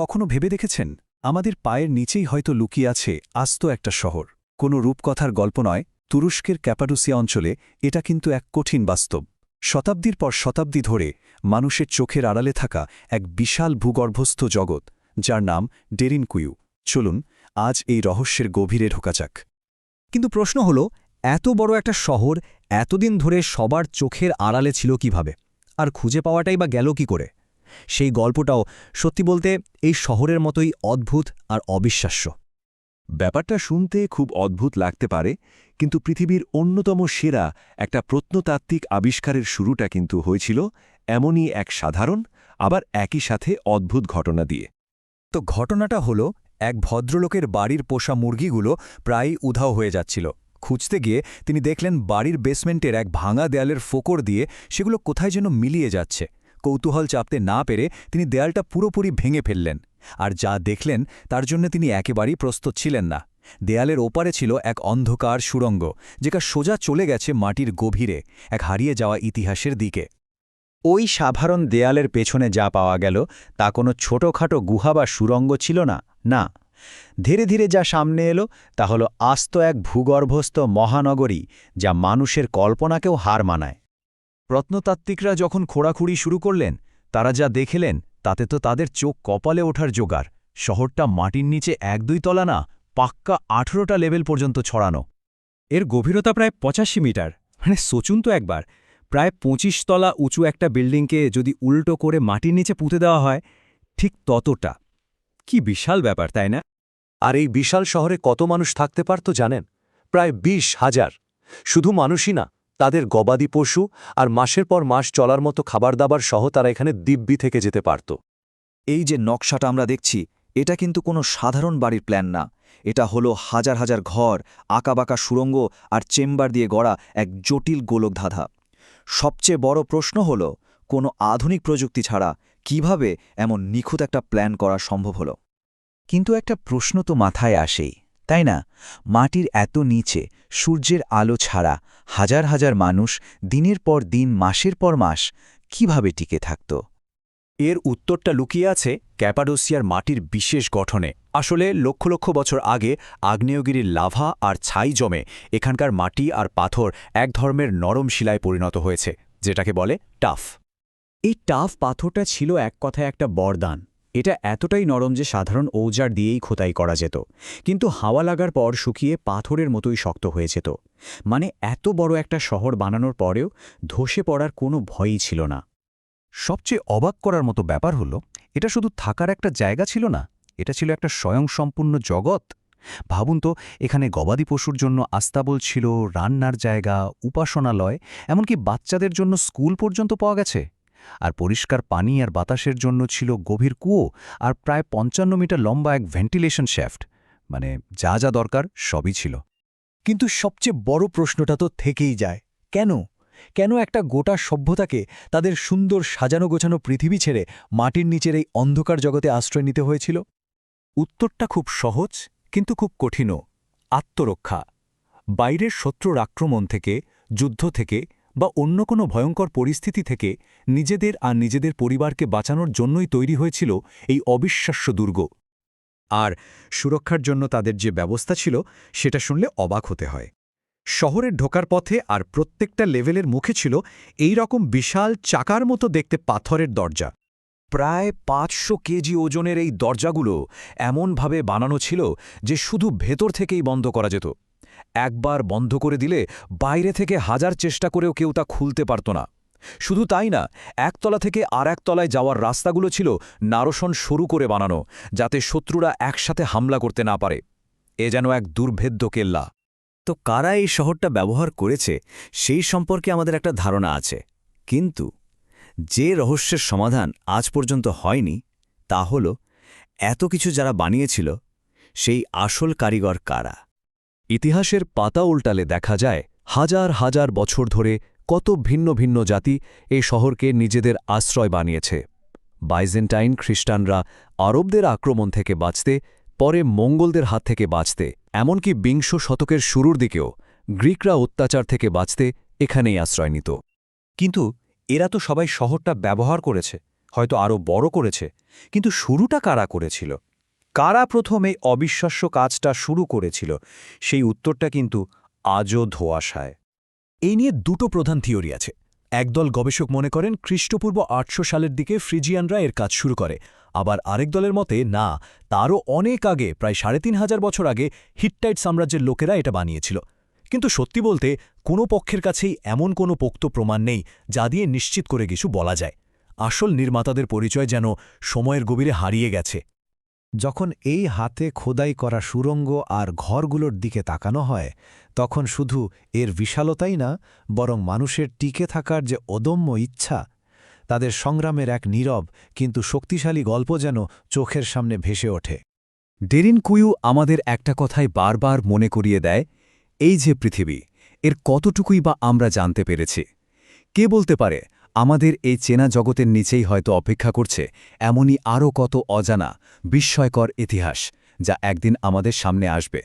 কখনো ভেবে দেখেছেন? আমাদের পায়ের নিচেই হয়তো লুকিয়ে আছে আস্ত একটা শহর। কোনো রূপকথার গল্প নয়, তুরস্কের ক্যাপাডোসিয়া অঞ্চলে এটা কিন্তু এক কঠিন বাস্তব। শতাব্দীর পর শতাব্দী ধরে মানুষের চোখের আড়ালে থাকা এক বিশাল ভূগর্ভস্থ জগৎ, যার নাম ডেরিনকুইউ চলুন, আজ এই রহস্যের গভীরে ঢোকা যাক। কিন্তু প্রশ্ন হল, এত বড় একটা শহর এতদিন ধরে সবার চোখের আড়ালে ছিল কীভাবে? আর খুঁজে পাওয়াটাই বা গেল কি করে? সেই গল্পটাও সত্যি বলতে এই শহরের মতোই অদ্ভুত আর অবিশ্বাস্য। ব্যাপারটা শুনতে খুব অদ্ভুত লাগতে পারে, কিন্তু পৃথিবীর অন্যতম সেরা একটা প্রত্নতাত্ত্বিক আবিষ্কারের শুরুটা কিন্তু হয়েছিল এমনই এক সাধারণ, আবার একই সাথে অদ্ভুত ঘটনা দিয়ে। তো ঘটনাটা হলো, এক ভদ্রলোকের বাড়ির পোষা মুরগিগুলো প্রায়ই উধাও হয়ে যাচ্ছিল। খুঁজতে গিয়ে তিনি দেখলেন বাড়ির বেসমেন্টের এক ভাঙা দেয়ালের ফোকর দিয়ে সেগুলো কোথায় যেন মিলিয়ে যাচ্ছে। কৌতূহল চাপতে না পেরে তিনি দেয়ালটা পুরোপুরি ভেঙে ফেললেন। আর যা দেখলেন, তার জন্য তিনি একেবারেই প্রস্তুত ছিলেন না। দেয়ালের ওপারে ছিল এক অন্ধকার সুরঙ্গ যেটা সোজা চলে গেছে মাটির গভীরে, এক হারিয়ে যাওয়া ইতিহাসের দিকে। ওই সাধারণ দেয়ালের পেছনে যা পাওয়া গেল, তা কোনো ছোটখাটো গুহা বা সুরঙ্গ ছিল না না। ধীরে ধীরে যা সামনে এলো, তা হলো আস্ত এক ভূগর্ভস্থ মহানগরী, যা মানুষের কল্পনাকেও হার মানায়। প্রত্নতাত্ত্বিকরা যখন খোঁড়াখুড়ি শুরু করলেন, তারা যা দেখেলেন, তাতে তো তাদের চোখ কপালে ওঠার জোগাড়। শহরটা মাটির নিচে এক দুই তলা না, পাক্কা আঠেরোটা লেভেল পর্যন্ত ছড়ানো। এর গভীরতা প্রায় পঁচাশি মিটার। মানে সোচুন তো একবার। প্রায় পঁচিশ তলা উঁচু একটা বিল্ডিংকে যদি উল্টো করে মাটির নিচে পুঁতে দেওয়া হয়, ঠিক ততটা। কি বিশাল ব্যাপার, তাই না? আর এই বিশাল শহরে কত মানুষ থাকতে পারত জানেন? প্রায় বিশ হাজার। শুধু মানুষই না তাদের গবাদি পশু আর মাসের পর মাস চলার মতো খাবার দাবার সহ তারা এখানে দিব্যি থেকে যেতে পারত। এই যে নকশাটা আমরা দেখছি এটা কিন্তু কোনো সাধারণ বাড়ির প্ল্যান না। এটা হলো হাজার হাজার ঘর আঁকাবাঁকা সুরঙ্গ আর চেম্বার দিয়ে গড়া এক জটিল গোলকধাঁধা। সবচেয়ে বড় প্রশ্ন হল কোনো আধুনিক প্রযুক্তি ছাড়া কীভাবে এমন নিখুঁত একটা প্ল্যান করা সম্ভব হলো? কিন্তু একটা প্রশ্ন তো মাথায় আসেই তাই না? মাটির এত নিচে সূর্যের আলো ছাড়া হাজার হাজার মানুষ দিনের পর দিন, মাসের পর মাস কীভাবে টিকে থাকত? এর উত্তরটা লুকিয়ে আছে ক্যাপাডোসিয়ার মাটির বিশেষ গঠনে। আসলে লক্ষ লক্ষ বছর আগে আগ্নেয়গিরির লাভা আর ছাই জমে এখানকার মাটি আর পাথর এক ধর্মের নরম শিলায় পরিণত হয়েছে, যেটাকে বলে টাফ। এই টাফ পাথরটা ছিল এক কথায় একটা বরদান। এটা এতটাই নরম যে সাধারণ ঔজার দিয়েই খোদাই করা যেত। কিন্তু হাওয়া লাগার পর শুকিয়ে পাথরের মতোই শক্ত হয়ে যেত। মানে এত বড় একটা শহর বানানোর পরেও ধসে পড়ার কোনো ভয়ই ছিল না। সবচেয়ে অবাক করার মতো ব্যাপার হলো, এটা শুধু থাকার একটা জায়গা ছিল না, এটা ছিল একটা স্বয়ংসম্পূর্ণ জগৎ। ভাবুন তো, এখানে গবাদি পশুর জন্য আস্তাবল ছিল, রান্নার জায়গা, উপাসনালয়, এমনকি বাচ্চাদের জন্য স্কুল পর্যন্ত পাওয়া গেছে। আর পরিষ্কার পানি আর বাতাসের জন্য ছিল গভীর কুয়ো আর প্রায় পঞ্চান্ন মিটার লম্বা এক ভেন্টিলেশন শ্যাফট। মানে যা যা দরকার সবই ছিল। কিন্তু সবচেয়ে বড় প্রশ্নটা তো থেকেই যায়, কেন? কেন একটা গোটা সভ্যতাকে তাদের সুন্দর সাজানো গোছানো পৃথিবী ছেড়ে মাটির নিচের এই অন্ধকার জগতে আশ্রয় নিতে হয়েছিল? উত্তরটা খুব সহজ, কিন্তু খুব কঠিনও। আত্মরক্ষা। বাইরের শত্রুর আক্রমণ থেকে, যুদ্ধ থেকে বা অন্য কোনো ভয়ঙ্কর পরিস্থিতি থেকে নিজেদের আর নিজেদের পরিবারকে বাঁচানোর জন্যই তৈরি হয়েছিল এই অবিশ্বাস্য দুর্গ। আর সুরক্ষার জন্য তাদের যে ব্যবস্থা ছিল, সেটা শুনলে অবাক হতে হয়। শহরের ঢোকার পথে আর প্রত্যেকটা লেভেলের মুখে ছিল এই রকম বিশাল চাকার মতো দেখতে পাথরের দরজা। প্রায় পাঁচশো কেজি ওজনের এই দরজাগুলো এমনভাবে বানানো ছিল যে শুধু ভেতর থেকেই বন্ধ করা যেত। একবার বন্ধ করে দিলে বাইরে থেকে হাজার চেষ্টা করেও কেউ তা খুলতে পারত না। শুধু তাই না, একতলা থেকে আর একতলায় যাওয়ার রাস্তাগুলো ছিল নারসন সরু করে বানানো, যাতে শত্রুরা একসাথে হামলা করতে না পারে। এ যেন এক দুর্ভেদ্য কেল্লা। তো কারা এই শহরটা ব্যবহার করেছে, সেই সম্পর্কে আমাদের একটা ধারণা আছে। কিন্তু যে রহস্যের সমাধান আজ পর্যন্ত হয়নি, তা হল, এত কিছু যারা বানিয়েছিল, সেই আসল কারিগর কারা? ইতিহাসের পাতা উল্টালে দেখা যায়, হাজার হাজার বছর ধরে কত ভিন্ন ভিন্ন জাতি এই শহরকে নিজেদের আশ্রয় বানিয়েছে। বাইজেন্টাইন খ্রিস্টানরা আরবদের আক্রমণ থেকে বাঁচতে, পরে মঙ্গলদের হাত থেকে বাঁচতে, এমনকি বিংশ শতকের শুরুর দিকেও গ্রিকরা অত্যাচার থেকে বাঁচতে এখানেই আশ্রয় নিত। কিন্তু এরা তো সবাই শহরটা ব্যবহার করেছে, হয়তো আরও বড় করেছে, কিন্তু শুরুটা কারা করেছিল? কারা প্রথম এই অবিশ্বাস্য কাজটা শুরু করেছিল? সেই উত্তরটা কিন্তু আজও ধোয়াশায়। এই নিয়ে দুটো প্রধান থিওরি আছে। একদল গবেষক মনে করেন খ্রিস্টপূর্ব আটশো সালের দিকে ফ্রিজিয়ানরা এর কাজ শুরু করে। আবার আরেক দলের মতে, না, তারও অনেক আগে, প্রায় সাড়ে তিন হাজার বছর আগে, হিটটাইট সাম্রাজ্যের লোকেরা এটা বানিয়েছিল। কিন্তু সত্যি বলতে, কোনো পক্ষের কাছেই এমন কোনো পোক্ত প্রমাণ নেই যা দিয়ে নিশ্চিত করে কিছু বলা যায়। আসল নির্মাতাদের পরিচয় যেন সময়ের গভীরে হারিয়ে গেছে। যখন এই হাতে খোদাই করা সুরঙ্গ আর ঘরগুলোর দিকে তাকানো হয়, তখন শুধু এর বিশালতাই না, বরং মানুষের টিকে থাকার যে অদম্য ইচ্ছা, তাদের সংগ্রামের এক নীরব কিন্তু শক্তিশালী গল্প যেন চোখের সামনে ভেসে ওঠে। ডেরিন কুইউ আমাদের একটা কথাই বারবার মনে করিয়ে দেয়, এই যে পৃথিবী, এর কতটুকুই বা আমরা জানতে পেরেছি? কে বলতে পারে আমাদের এই চেনা জগতের নিচেই হয়তো অপেক্ষা করছে এমনই আরও কত অজানা, বিস্ময়কর ইতিহাস, যা একদিন আমাদের সামনে আসবে।